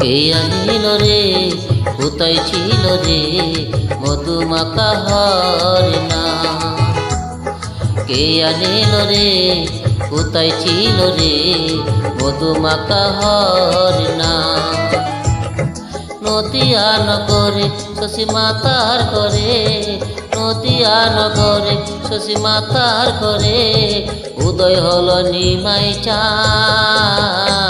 কে আনিল রে, কোথায় ছিল রে মধুমাখা হরিণা কে আনিল রে, কোথায় ছিল রে মধুমাখা হরিণা নদিয়া নগরে শশী মাতার করে নদিয়া নগরে শশী মাতার করে উদয় হল নিমাই চাঁদ।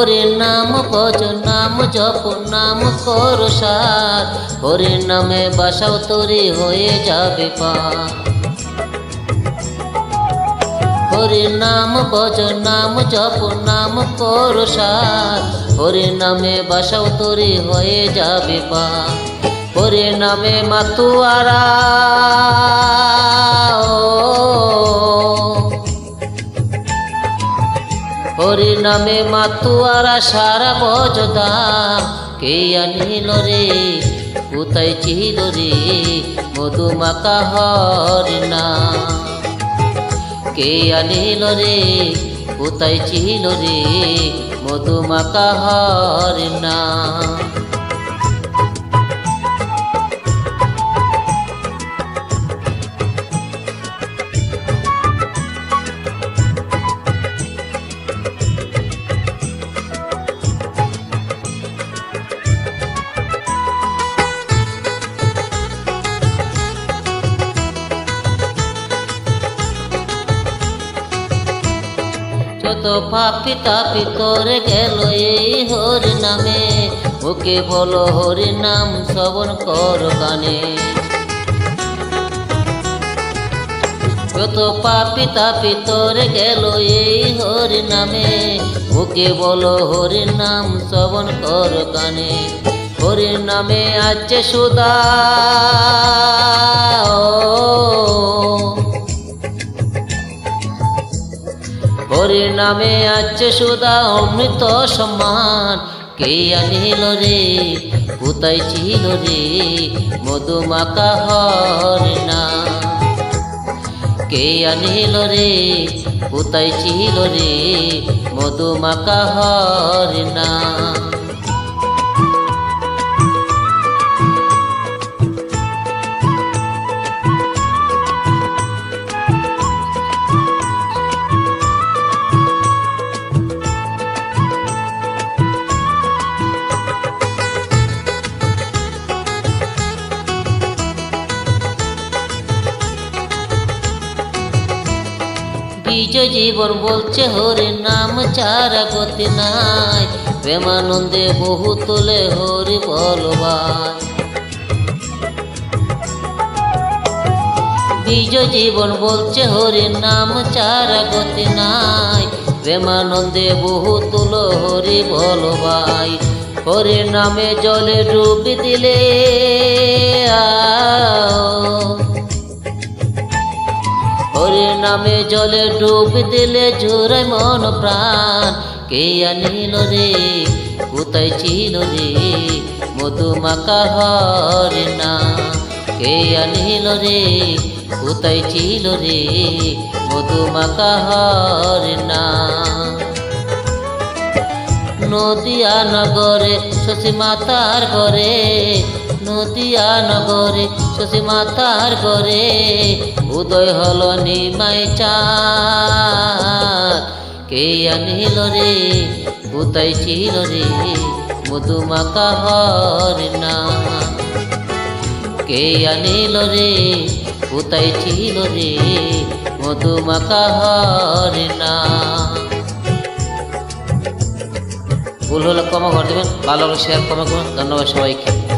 হরে নাম ভজ নাম জপ, নাম কর সার। হরে নামে বাসাও তরি হয়ে যাবে পা হরে নাম ভজ নাম জপ, নাম কর সার। হরে নামে বাসাও তরি হয়ে যাবে পা হরে নামে মাতুয়ারা। হরি নামে মাতুয়ারা সারা বজদা কে আনিল রে কোথায় ছিল রে? মধুমাকা নাম কে আনিল রে কোথায় ছিল রে? মধুমাকা হরিণা। যত পাপি তাপি করে গেল এই হরি নামে। ওকে বলো হরি নাম শ্রবণ কর গানে। যত পাপি তাপি তোরে গেল এই হরি নামে। ওকে বলো হরি নাম শ্রবণ কর গানে। হরি নামে আছে সুদা। হরি নামে আছে সুদা অমৃত সম্মান। কে আনিল রে? কোথায় ছিল রে? মধুমাকা না। কে আনিল রে? কোথায় ছিল রে? মধুমাকা হরিণা বীজ জীবন বলছে, হরি নাম, চারা গতি নাই। প্রেমানন্দে বহু তোলে, হরি বলবাই বীজ জীবন বলছে, হরি নাম, চারা গতি নাই। প্রেমানন্দে বহু তুল, হরি বলবাই। হরি নামে জলে ডুবি দিলে আও হরে নামে জলে ডুব দিলে ঝোরে মন প্রাণ। কে আনিল রে? কোথায় ছিল রে? মধুমাকা হরে না। কে আনিল রে? কোথায় ছিল রে? মধুমাকা হরে না। নদিয়া নগরে শশী মাতার ঘরে, নদিয়া নগরে শশী মাতার ঘরে, উদয় হল নিমাই চাঁদ। কে আনিল রে কোথায় ছিল রে মধুমাকা হরিণা। কে আনিল রে কোথায় ছিল রে মধুমাকা হরিণা। ভুল হলে ক্ষমা করে দেবেন ভালো হলে শেয়ার ক্ষমা করবেন ধন্যবাদ সবাইকে।